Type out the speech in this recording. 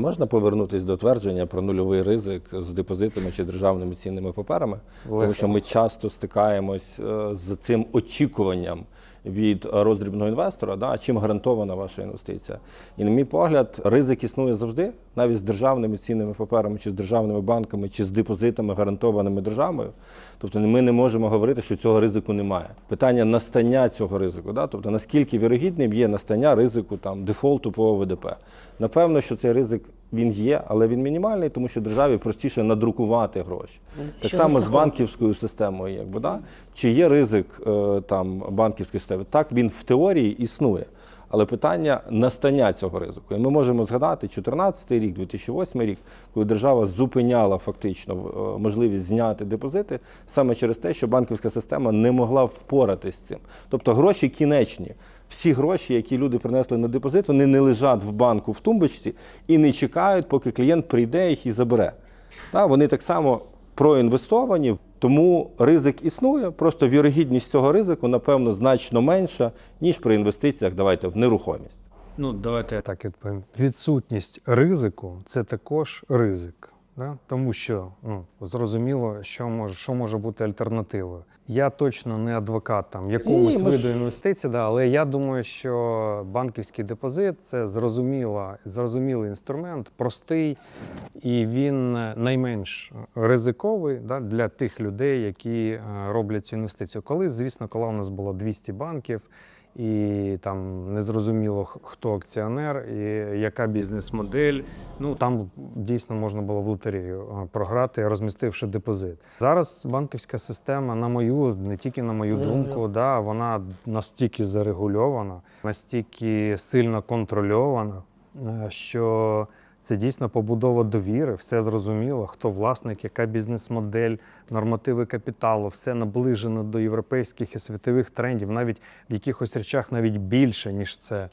можна повернутися до твердження про нульовий ризик з депозитами чи державними цінними паперами? Тому що ми часто стикаємось е, з цим очікуванням від роздрібного інвестора, да, чим гарантована ваша інвестиція. І, на мій погляд, ризик існує завжди, навіть з державними цінними паперами, чи з державними банками, чи з депозитами, гарантованими державою. Тобто ми не можемо говорити, що цього ризику немає. Питання настання цього ризику, да? тобто наскільки вірогідним є настання ризику там, дефолту по ОВДП. Напевно, що цей ризик він є, але він мінімальний, тому що державі простіше надрукувати гроші. Так само з банківською системою, якби да? чи є ризик е, там банківської системи? Так він в теорії існує. Але питання настання цього ризику. І ми можемо згадати 2014 рік, 2008 рік, коли держава зупиняла фактично е, можливість зняти депозити саме через те, що банківська система не могла впоратись з цим. Тобто гроші кінечні. Всі гроші, які люди принесли на депозит, вони не лежать в банку в тумбочці і не чекають, поки клієнт прийде їх і забере. Та, вони так само проінвестовані, тому ризик існує, просто вірогідність цього ризику, напевно, значно менша, ніж при інвестиціях, давайте, в нерухомість. Ну, давайте я так відповім. Відсутність ризику це також ризик. Да? Тому що ну, зрозуміло, що може, що може бути альтернативою. Я точно не адвокат там якомусь Ні, ми виду ж- інвестицій, да, але я думаю, що банківський депозит це зрозуміла, зрозумілий інструмент, простий, і він найменш ризиковий да, для тих людей, які е, роблять цю інвестицію. Колись, звісно, коли у нас було 200 банків, і там незрозуміло хто акціонер і яка бізнес-модель. Ну там дійсно можна було в лотерею програти, розмістивши депозит. Зараз банківська система, на мою, не тільки на мою думку, да, вона настільки зарегульована, настільки сильно контрольована, е, що це дійсно побудова довіри, все зрозуміло, хто власник, яка бізнес-модель, нормативи капіталу, все наближено до європейських і світових трендів, навіть в якихось речах навіть більше, ніж це.